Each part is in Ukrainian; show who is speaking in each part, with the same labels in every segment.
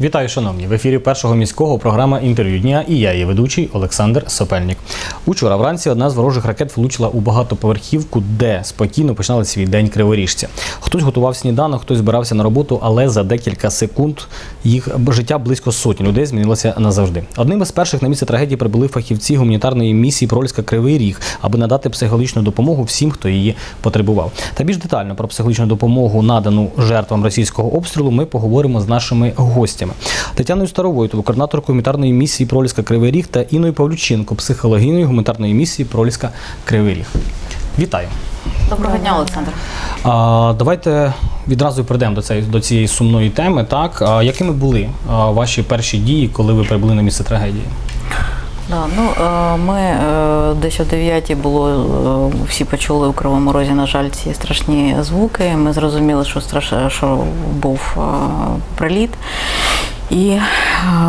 Speaker 1: Вітаю, шановні! В ефірі першого міського програма інтерв'ю дня і я, її ведучий Олександр Сопельник. Учора вранці одна з ворожих ракет влучила у багатоповерхівку, де спокійно починали свій день криворіжці. Хтось готував сніданок, хтось збирався на роботу, але за декілька секунд їх життя близько сотні людей змінилося назавжди. Одним із перших на місце трагедії прибули фахівці гуманітарної місії Прольська Кривий Ріг, аби надати психологічну допомогу всім, хто її потребував. Та більш детально про психологічну допомогу, надану жертвам російського обстрілу, ми поговоримо з нашими гостями. Тетяною Старовойтовою, координаторкою гуманітарної місії Проліска Кривий Ріг та Іною Павлюченко, психологиною гуманітарної місії Проліска Кривий Ріг. Вітаю!
Speaker 2: Доброго дня, Олександр.
Speaker 1: А, давайте відразу перейдемо до цієї, до цієї сумної теми. Так, а, якими були а, ваші перші дії, коли ви прибули на місце трагедії?
Speaker 2: Да, ну, е, ми е, десь о 9 було, е, всі почули у Кривому Розі, на жаль, ці страшні звуки. Ми зрозуміли, що страш... що був приліт. І е,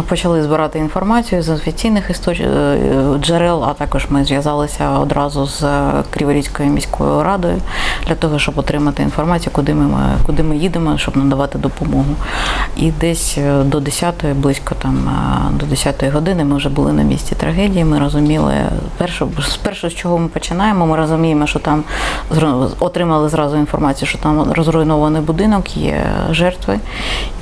Speaker 2: почали збирати інформацію з офіційних істоч... е, джерел, а також ми зв'язалися одразу з Криворізькою міською радою для того, щоб отримати інформацію, куди ми, куди ми їдемо, щоб надавати допомогу. І десь е, до 10-ї, близько там е, до 10-ї години ми вже були на місці трагедії. Ми розуміли, перше, спершу з чого ми починаємо, ми розуміємо, що там отримали зразу інформацію, що там розруйнований будинок, є жертви,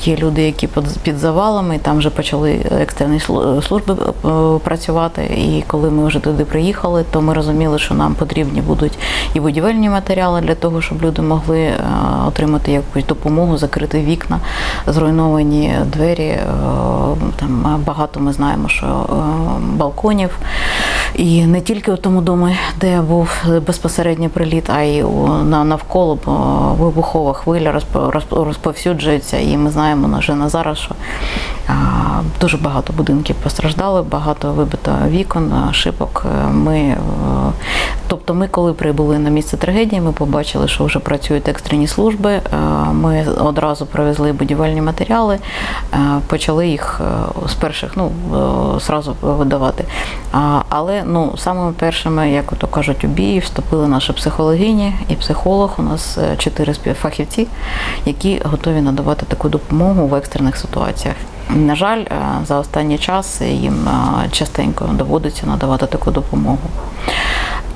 Speaker 2: є люди, які під- під завалами, там вже почали екстрені служби е, працювати. І коли ми вже туди приїхали, то ми розуміли, що нам потрібні будуть і будівельні матеріали для того, щоб люди могли е, отримати якусь допомогу, закрити вікна, зруйновані двері. е, Там багато ми знаємо, що балконів. І не тільки у тому домі, де був безпосередній приліт, а й на навколо бо вибухова хвиля розп- розп- розповсюджується. І ми знаємо на- вже на зараз, що дуже багато будинків постраждали, багато вибито вікон, шибок. Е, Ми, е, тобто, ми, коли прибули на місце трагедії, ми побачили, що вже працюють екстрені служби. Е, Ми одразу привезли будівельні матеріали, почали їх з перших, ну зразу видавати. Але ну самими першими, як то кажуть, у бій вступили наші психологині і психолог. У нас чотири співфахівці, які готові надавати таку допомогу в екстрених ситуаціях. На жаль, е, за останній час їм е, частенько доводиться надавати таку допомогу.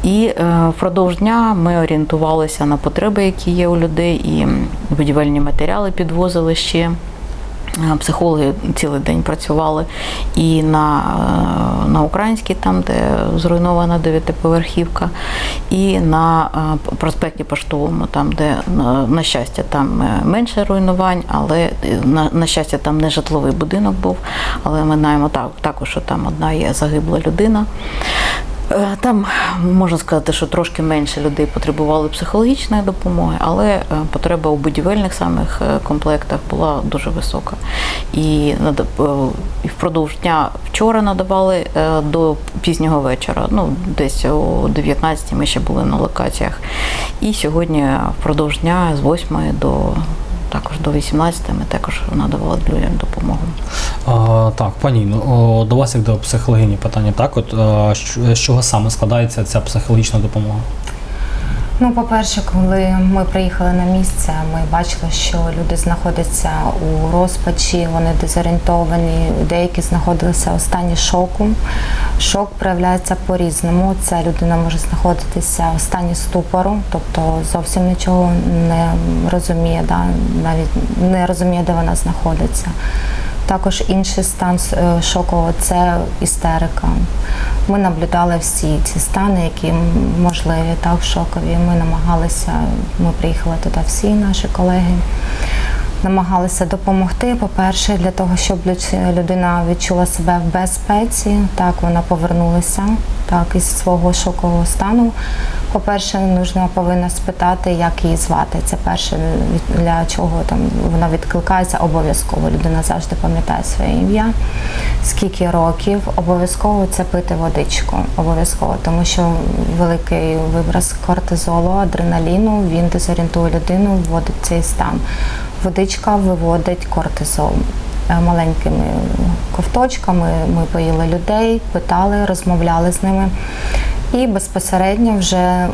Speaker 2: І е, впродовж дня ми орієнтувалися на потреби, які є у людей, і будівельні матеріали підвозили ще. Е, Психологи цілий день працювали і на, е, на українській, там, де зруйнована дев'ятиповерхівка, і на е, проспекті Поштовому, там, де, на, щастя, там менше руйнувань, але на, на щастя, там не житловий будинок був. Але ми знаємо так, також, що там одна є загибла людина. Е, Там можна сказати, що трошки менше людей потребували психологічної допомоги, але е, потреба у будівельних самих е, комплектах була дуже висока. І впродовж дня вчора надавали до пізнього вечора. Ну, десь о 19 ми ще були на локаціях. І сьогодні впродовж дня з 8 до також до 18 ми також надавали людям допомогу.
Speaker 1: А, так, пані, ну, до вас як до психологині питання. Так, от а, з чого саме складається ця психологічна допомога?
Speaker 3: Ну, по-перше, коли ми приїхали на місце, ми бачили, що люди знаходяться у розпачі, вони дезорієнтовані, деякі знаходилися у стані шоку. Шок проявляється по-різному. Це людина може знаходитися у стані ступору, тобто зовсім нічого не розуміє, да, навіть не розуміє, де вона знаходиться. Також інший стан е, шокового це істерика. Ми наблюдали всі ці стани, які можливі, так, шокові. Ми намагалися, ми приїхали туди всі наші колеги. Намагалися допомогти, по-перше, для того, щоб людина відчула себе в безпеці. Так, вона повернулася так, із свого шокового стану. По-перше, нужно повинна спитати, як її звати. Це перше, для чого там вона відкликається обов'язково. Людина завжди пам'ятає своє ім'я, скільки років. Обов'язково це пити водичку. Обов'язково, тому що великий виброс кортизолу, адреналіну, він дезорієнтує людину, вводить цей стан. Водичка виводить кортизол. Е, Маленькими ковточками ми поїли людей, питали, розмовляли з ними. І безпосередньо вже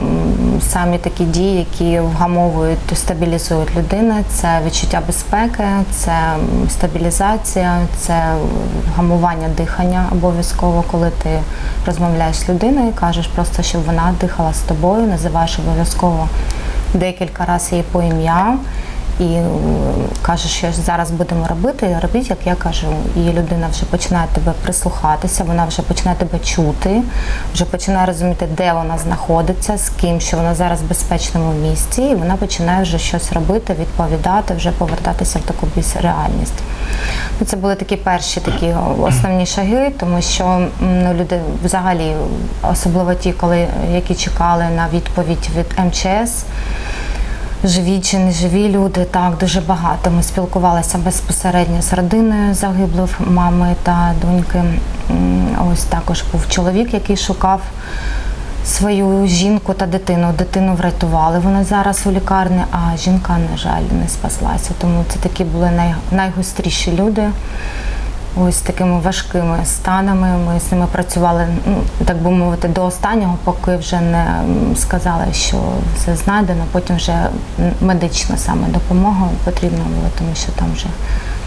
Speaker 3: самі такі дії, які вгамовують, стабілізують людину, це відчуття безпеки, це стабілізація, це вгамування дихання обов'язково, коли ти розмовляєш з людиною, кажеш просто, щоб вона дихала з тобою, називаєш обов'язково декілька разів її по ім'я. І е, кажеш, що зараз будемо робити, робіть, як я кажу. І людина вже починає тебе прислухатися, вона вже починає тебе чути, вже починає розуміти, де вона знаходиться, з ким, що вона зараз в безпечному місці, і вона починає вже щось робити, відповідати, вже повертатися в таку більш реальність. Ну, Це були такі перші такі основні шаги, тому що ну, люди взагалі, особливо ті, коли які чекали на відповідь від МЧС. Живі чи не живі люди, так дуже багато. Ми спілкувалися безпосередньо з родиною загиблих мами та доньки. Ось також був чоловік, який шукав свою жінку та дитину. Дитину врятували. Вона зараз у лікарні, а жінка, на жаль, не спаслася. Тому це такі були най, найгостріші люди. Ось такими важкими станами. Ми з ними працювали, ну так би мовити, до останнього, поки вже не сказали, що все знайдено. Потім вже медична саме допомога потрібна була, тому що там вже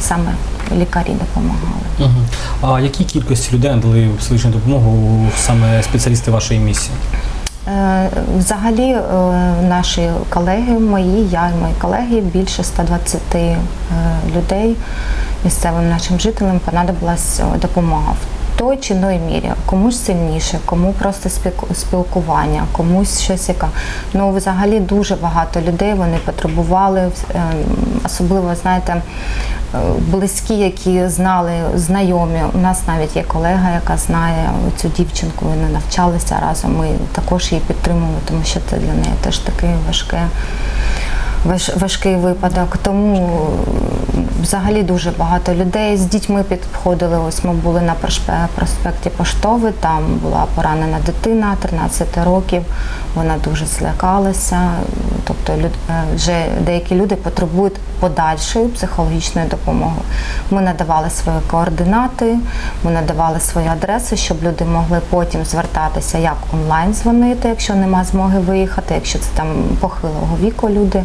Speaker 3: саме лікарі допомагали.
Speaker 1: Угу. А якій кількості людей надали психологічну допомогу саме спеціалісти вашої місії?
Speaker 3: Е, Взагалі, е, наші колеги, мої, я і мої колеги, більше 120 е, людей місцевим нашим жителям понадобилась допомога той чи іної мірі. Комусь сильніше, кому просто спілку- спілкування, комусь щось яка. Ну, взагалі дуже багато людей вони потребували, е, особливо, знаєте, е, близькі, які знали, знайомі. У нас навіть є колега, яка знає цю дівчинку, вони навчалися разом. Ми також її підтримували, тому що це для неї теж таке важке. Важ- Важкий випадок, тому взагалі дуже багато людей з дітьми підходили. Ось ми були на проспекті Поштови. там була поранена дитина 13 років. Вона дуже злякалася. Тобто люд- е, вже деякі люди потребують подальшої психологічної допомоги. Ми надавали свої координати, ми надавали свої адреси, щоб люди могли потім звертатися, як онлайн дзвонити, якщо нема змоги виїхати, якщо це там похилого віку люди,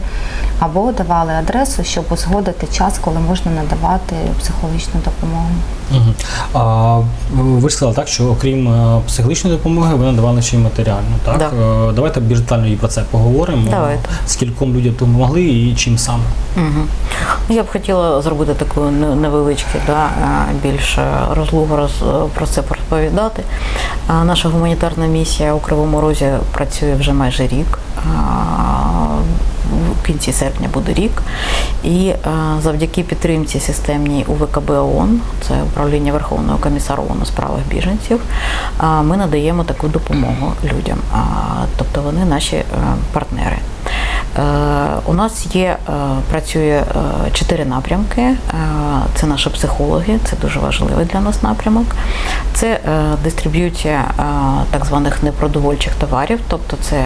Speaker 3: або давали адресу, щоб узгодити час, коли можна надавати психологічну допомогу.
Speaker 1: Угу. А ви ж сказали так, що окрім е, психологічної допомоги, ви надавали ще й матеріальну. Так
Speaker 2: Да.
Speaker 1: Е, давайте більш детально і про це поговоримо.
Speaker 2: Давайте.
Speaker 1: Скільком людям допомогли і чим саме.
Speaker 2: Угу. Я б хотіла зробити таку не- невеличку, да, е, більш е, роз, про це розповідати. Наша гуманітарна місія у Кривому Розі працює вже майже рік. В кінці серпня буде рік. І е, завдяки підтримці системній УВКБ ООН, це управління Верховного комісара ООН у справах біженців, ми надаємо таку допомогу людям. Тобто вони наші е, партнери. Е, У нас є, е, працює е, чотири напрямки. Це наші психологи, це дуже важливий для нас напрямок. Це дистриб'юція так званих непродовольчих товарів, тобто це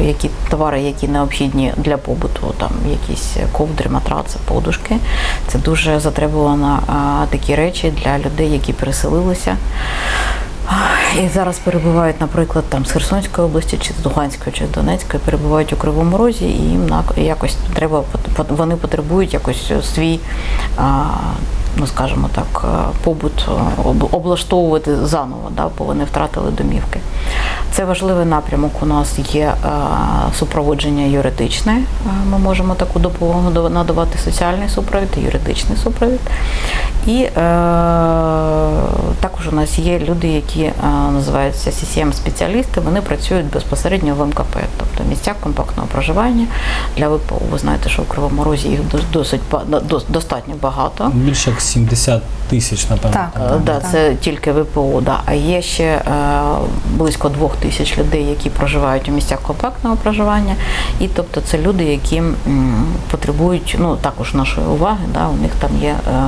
Speaker 2: які товари, які необхідні для побуту, там якісь ковдри, матраци, подушки. Це дуже затребувано такі речі для людей, які переселилися. І зараз перебувають, наприклад, там з Херсонської області, чи з Луганської, чи з Донецької, перебувають у Кривому Розі, і їм якось треба вони потребують якось свій, а, ну скажімо так, е, побут е, облаштовувати заново, да, бо вони втратили домівки. Це важливий напрямок. У нас є е, супроводження юридичне. Ми можемо таку допомогу надавати соціальний супровід, юридичний супровід. І е, також у нас є люди, які е, називаються CCM-спеціалісти. Вони працюють безпосередньо в МКП, тобто місця компактного проживання для ВПО. Ви знаєте, що в Кривому Розі їх досить достатньо багато.
Speaker 1: Більше як 70 тисяч, напевно.
Speaker 3: Так.
Speaker 2: Е, Да,
Speaker 3: так.
Speaker 2: це тільки ВПО, да. а є ще е, близько двох тисяч людей, які проживають у місцях компактного проживання. І тобто це люди, які м, потребують ну, також нашої уваги. Да. У них там є е,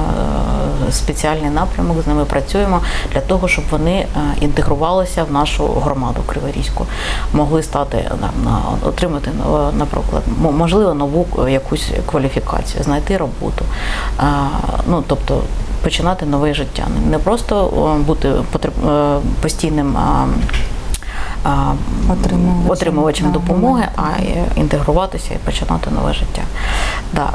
Speaker 2: спеціальний напрямок, з ними працюємо для того, щоб вони е, інтегрувалися в нашу громаду Криворізьку, могли стати е, на, отримати, наприклад, можливо, нову якусь кваліфікацію, знайти роботу. Е, Ну, тобто починати нове життя. Не просто бути потреб- е, постійним
Speaker 3: Отримувачем,
Speaker 2: отримувачем
Speaker 3: да,
Speaker 2: допомоги, а інтегруватися і починати нове життя. Да.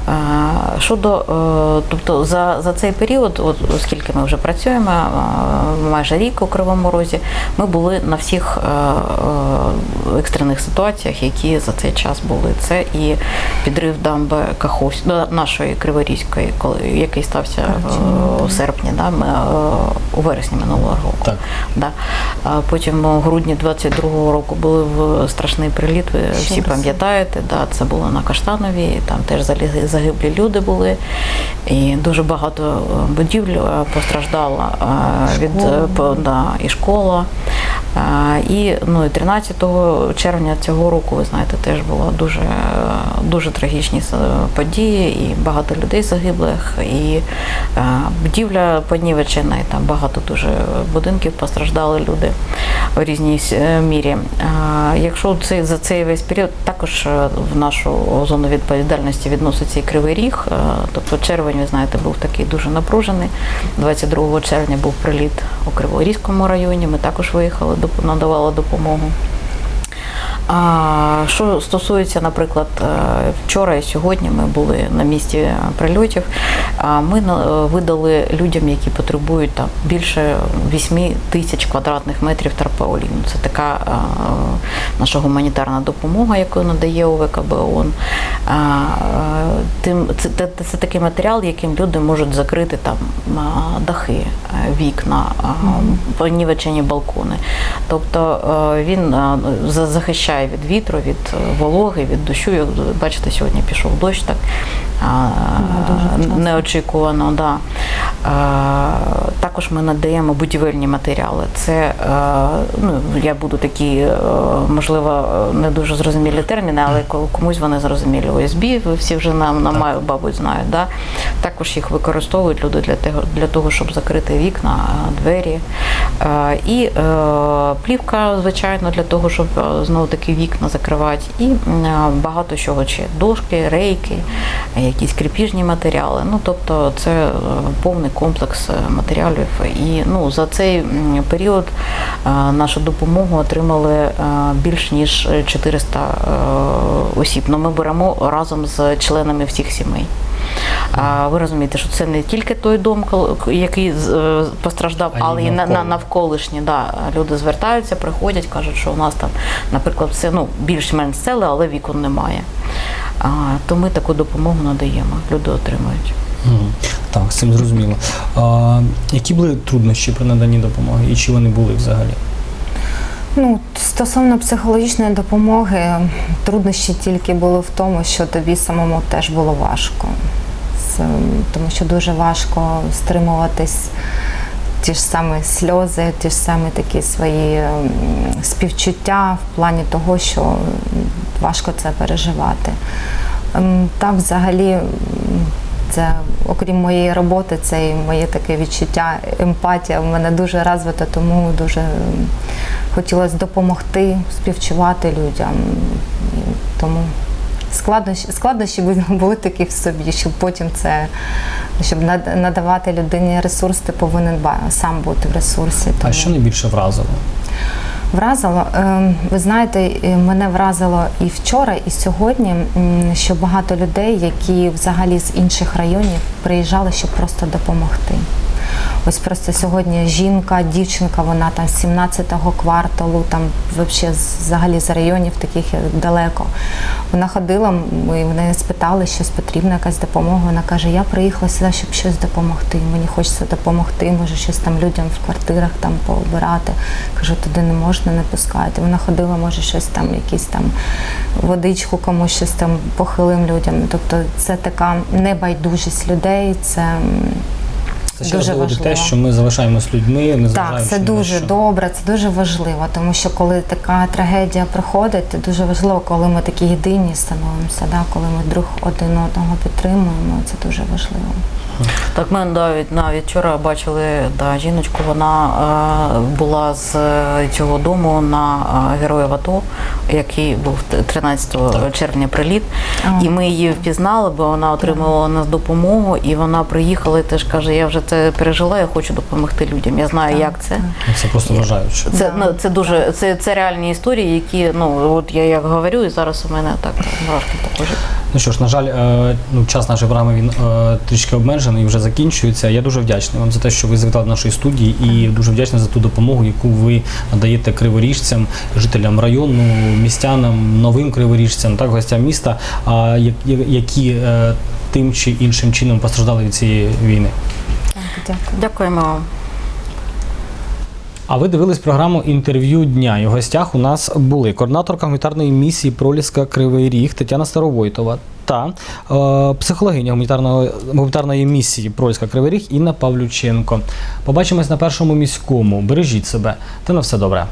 Speaker 2: Щодо, е, тобто за, за цей період, от, оскільки ми вже працюємо майже рік у Кривому Розі, ми були на всіх е, е, екстрених ситуаціях, які за цей час були. Це і підрив дамби Каховсь, нашої Криворізької, коли який стався у серпні, да, ми, у вересні минулого року.
Speaker 1: Так.
Speaker 2: Да. Потім у грудні 22-го року були в страшний приліт. Ви
Speaker 3: Ще
Speaker 2: всі пам'ятаєте, да, це було на Каштанові, там теж загиблі люди були. І дуже багато е, будівель постраждала е, від е, да, і школа. І ну, і 13 червня цього року, ви знаєте, теж було дуже, дуже трагічні події, і багато людей загиблих, і будівля понівечена, і там багато дуже будинків постраждали люди в різній е, мірі. Якщо це за цей весь період, також е, в нашу зону відповідальності відноситься і Кривий Ріг. Тобто червень, ви знаєте, був такий дуже напружений. 22 червня був приліт у Криворізькому районі. Ми також виїхали, надавали допомогу. А що стосується, наприклад, е, вчора і сьогодні ми були на місці прильотів. Ми е, видали людям, які потребують там більше 8 тисяч квадратних метрів тарпауліну. Це така е, наша гуманітарна допомога, яку надає ОВКБ ООН. Тим це, це, це такий матеріал, яким люди можуть закрити там дахи, вікна, понівечені балкони. Тобто він е, за- захищає від вітру, від е, вологи, від дощу. Як бачите, сьогодні пішов дощ так а,
Speaker 3: дуже
Speaker 2: неочікувано. Да. Також ми надаємо будівельні матеріали. Це е, ну, я буду такі, е, можливо, не дуже зрозумілі терміни, але комусь вони зрозумілі. ОСБ, ви всі вже нам, нам маю, мабуть, знають. Да? Також їх використовують люди для того, для того, щоб закрити вікна, двері. Е, І плівка, звичайно, для того, щоб знову таки вікна закривати. І багато чого ще дошки, рейки, якісь кріпіжні матеріали. Ну, тобто це е, повний комплекс е, матеріалів. І ну, за цей період е, нашу допомогу отримали е, більш ніж 400 е, осіб. Ну, ми беремо разом з членами всіх сімей. А ви розумієте, що це не тільки той дом, який постраждав,
Speaker 1: А й
Speaker 2: але і на, на навколишні. Да, люди звертаються, приходять, кажуть, що у нас там, наприклад, все ну, більш-менш ціле, але вікон немає. А, то ми таку допомогу надаємо, люди отримують.
Speaker 1: Так, з цим зрозуміло. А, які були труднощі при наданні допомоги і чи вони були взагалі?
Speaker 3: Ну, стосовно психологічної допомоги, труднощі тільки були в тому, що тобі самому теж було важко. Тому що дуже важко стримуватись ті ж самі сльози, ті ж самі такі свої співчуття в плані того, що важко це переживати. Ем, Так, взагалі, це окрім моєї роботи, це і моє таке відчуття, емпатія в мене дуже розвита, тому дуже хотілося допомогти, співчувати людям. Тому складнощі, складнощі були- такі в собі, щоб потім це, щоб надавати людині ресурс, ти повинен сам бути в ресурсі.
Speaker 1: А що найбільше вразило?
Speaker 3: Вразило, Ем, ви знаєте, е, мене вразило і вчора, і сьогодні, що багато людей, які взагалі з інших районів приїжджали, щоб просто допомогти. Ось просто сьогодні жінка, дівчинка, вона там з 17-го кварталу, там взагалі взагалі з районів таких як далеко. Вона ходила, ми в неї спитали, щось потрібна, якась допомога. Вона каже: Я приїхала сюди, щоб щось допомогти. Мені хочеться допомогти, може щось там людям в квартирах там пообирати. Кажу, туди не можна, не пускати. Вона ходила, може, щось там, якісь там водичку комусь щось там похилим людям. Тобто це така небайдужість людей. Це
Speaker 1: Це ще
Speaker 3: дуже
Speaker 1: доводить те, що ми залишаємось людьми, не
Speaker 3: Так, це дуже
Speaker 1: що.
Speaker 3: добре, це дуже важливо, тому що коли така трагедія проходить, дуже важливо, коли ми такі єдині становимося, да, коли ми друг один одного підтримуємо, це дуже важливо.
Speaker 2: Так, ми навіть навіть вчора бачили да, жіночку, вона е, була з е, цього дому на е, героїв АТО який був 13 червня приліт.
Speaker 3: А.
Speaker 2: І ми її впізнали, бо вона отримувала у нас допомогу, і вона приїхала і теж каже: я вже це пережила, я хочу допомогти людям. Я знаю,
Speaker 3: Так,
Speaker 2: як це.
Speaker 3: так.
Speaker 1: Це просто вражаюче.
Speaker 2: Це
Speaker 3: Да.
Speaker 2: ну це дуже це, це реальні історії, які ну от я як говорю, і зараз у мене так мурашки також.
Speaker 1: Ну що ж, на жаль, е, ну, час нашої програми він е, трішки обмежений і вже закінчується. Я дуже вдячний вам за те, що ви завітали до нашої студії, і дуже вдячний за ту допомогу, яку ви надаєте криворіжцям, жителям району, містянам, новим криворіжцям, так, гостям міста, а які е, тим чи іншим чином постраждали від цієї війни.
Speaker 3: Дякую.
Speaker 2: Дякуємо вам.
Speaker 1: А ви дивились програму інтерв'ю дня. І в гостях у нас були координаторка гуманітарної місії Проліска Кривий Ріг Тетяна Старовойтова та е, психологиня гуманітарної, гуманітарної місії Проліска Кривий Ріг Інна Павлюченко. Побачимось на першому міському. Бережіть себе та на все добре.